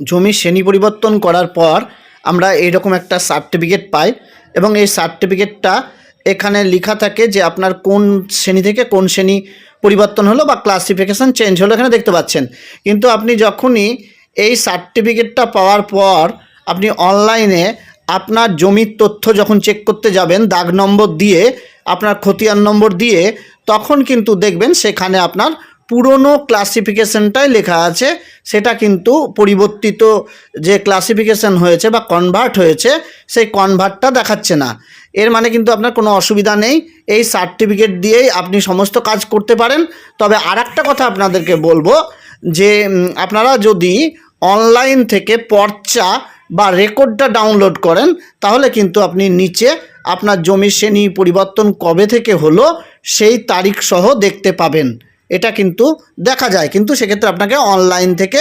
জমির শ্রেণি পরিবর্তন করার পর আমরা এইরকম একটা সার্টিফিকেট পাই এবং এই সার্টিফিকেটটা এখানে লেখা থাকে যে আপনার কোন শ্রেণি থেকে কোন শ্রেণি পরিবর্তন হলো বা ক্লাসিফিকেশন চেঞ্জ হলো, এখানে দেখতে পাচ্ছেন। কিন্তু আপনি যখনই এই সার্টিফিকেটটা পাওয়ার পর আপনি অনলাইনে আপনার জমির তথ্য যখন চেক করতে যাবেন, দাগ নম্বর দিয়ে, আপনার খতিয়ান নম্বর দিয়ে, তখন কিন্তু দেখবেন সেখানে আপনার পুরনো ক্লাসিফিকেশনটাই লেখা আছে, সেটা কিন্তু পরিবর্তিত যে ক্লাসিফিকেশন হয়েছে বা কনভার্ট হয়েছে, সেই কনভার্টটা দেখাচ্ছে না। এর মানে কিন্তু আপনার কোনো অসুবিধা নেই, এই সার্টিফিকেট দিয়েই আপনি সমস্ত কাজ করতে পারেন। তবে আর কথা আপনাদেরকে বলব, যে আপনারা যদি অনলাইন থেকে পর্চা বা রেকর্ডটা ডাউনলোড করেন, তাহলে কিন্তু আপনি নিচে আপনার জমির শ্রেণি পরিবর্তন কবে থেকে হলো, সেই তারিখ সহ দেখতে পাবেন। এটা কিন্তু দেখা যায়। কিন্তু সেক্ষেত্রে আপনাকে অনলাইন থেকে